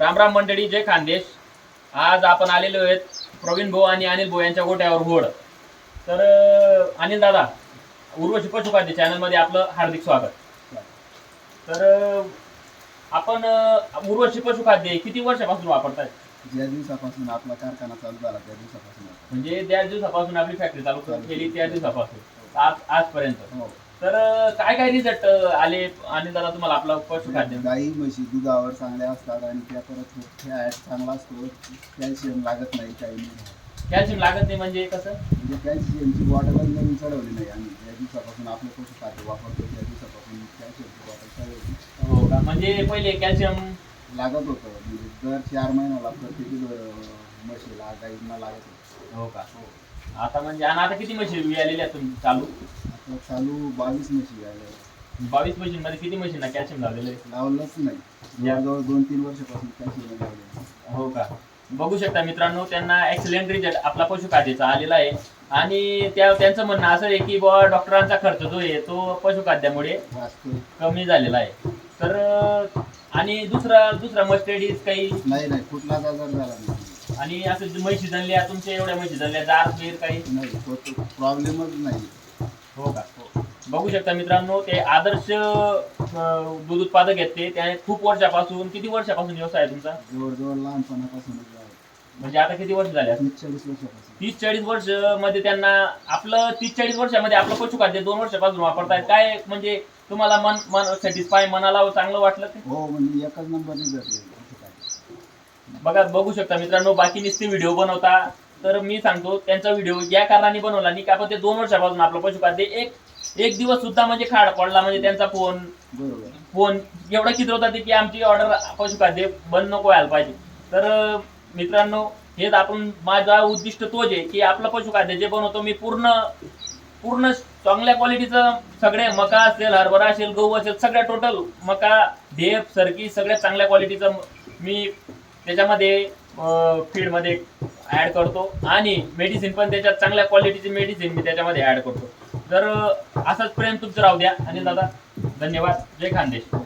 रामराम मंडळी जय खानदेश. आज आपण आलेलो आहेत प्रवीण भाऊ आणि अनिल भाऊ यांच्या गोट्यावर घोड तर अनिल दादा उर्वशी पशुखाद्य चॅनलमध्ये आपलं हार्दिक स्वागत. तर आपण उर्वशी पशुखाद्य किती वर्षापासून वापरताय? ज्या दिवसापासून आपला कारखाना चालू झाला त्या दिवसापासून. म्हणजे त्या दिवसापासून आपली फॅक्टरी चालू केली त्या दिवसापासून. आज आजपर्यंत. हो. तर काय काय रिझल्ट आले? अनिल दादा तुम्हाला आपलं पशुखाद्य गाई म्हशी दुधावर चांगल्या असतात आणि त्या परत फॅट चांगला असतो. कॅल्शियम लागत नाही काही नाही. कॅल्शियम लागत नाही म्हणजे कसं? म्हणजे कॅल्शियमची बॉटलच नवीन चढवली नाही आम्ही. ज्या दिवसापासून आपलं पशु खाद्य वापरतो त्या दिवसापासून कॅल्शियमची बॉटल चढवली. हो का? म्हणजे पहिले कॅल्शियम लागत होतं. म्हणजे दर चार महिन्याला प्रत्येक म्हशीला गाईंना लागत होतं. हो का? आता म्हणजे आणि आता किती मशीन आलेल्या तुमची चालू? चालू बावीस म्हशी आल्या बावीस मशीन मध्ये किती मशीन कॅल्शियम लावलेलं? आहे लावलंच नाही. जवळजवळ दोन तीन वर्षापासून कॅल्शियम लावले हो का? बघू शकता मित्रांनो त्यांना एक्सलेंट रिझल्ट आपला पशुखाद्याचा आलेला आहे. आणि त्या त्यांचं म्हणणं असं आहे की बुवा डॉक्टरांचा खर्च जो आहे तो पशुखाद्यामुळे कमी झालेला आहे. तर अं, आणि दुसरा दुसरा मस्टडीज काही? नाही नाही कुठलाच आजार झाला नाही. आणि असं जे म्हशी जनल्या तुमच्या एवढ्या म्हशी दार बीर काही? नाही तो प्रॉब्लेमच नाही. हो का? बघू शकता मित्रांनो ते आदर्श अं, दूध उत्पादक आहेत ते. त्याने खूप वर्षापासून किती वर्षापासून व्यवसाय आहे तुमचा? जवळजवळ लहानपणापासूनच आहे. म्हणजे आता किती वर्ष झाले? तीस चाळीस वर्षापासून. तीस चाळीस वर्षमध्ये त्यांना आपलं तीस चाळीस वर्षामध्ये आपलं पशुखाद्य दोन वर्षापासून वापरतायत. काय म्हणजे तुम्हाला मन मन सॅटिस्फाय मनाला चांगलं वाटलं ते? हो म्हणजे एकच नंबर बघा बघू शकता मित्रांनो बाकी नुसते व्हिडिओ बनवता. तर मी सांगतो त्यांचा व्हिडिओ या कारणाने बनवला नाही का आपण ते दोन वर्षापासून आपलं पशुखाद्य एक एक दिवस सुद्धा म्हणजे खाड पडला म्हणजे त्यांचा फोन फोन एवढा चित्रवता की आमची ऑर्डर पशुखाद्य बंद नको व्हायला पाहिजे. तर मित्रांनो हेच आपण माझा उद्दिष्ट तोच आहे की आपलं पशुखाद्य जे बनवतो मी पूर्ण पूर्ण चांगल्या क्वालिटीचं सगळे मका असेल हरभरा असेल गहू असेल सगळ्या टोटल मका ढेप सरकी सगळ्या चांगल्या क्वालिटीचं मी त्याच्यामध्ये फीडमध्ये ॲड करतो. आणि मेडिसिन पण त्याच्यात चांगल्या क्वालिटीची मेडिसिन मी त्याच्यामध्ये ॲड करतो. तर असाच असंच प्रेम तुमचं राहू द्या. आणि दादा धन्यवाद. जय खानदेश.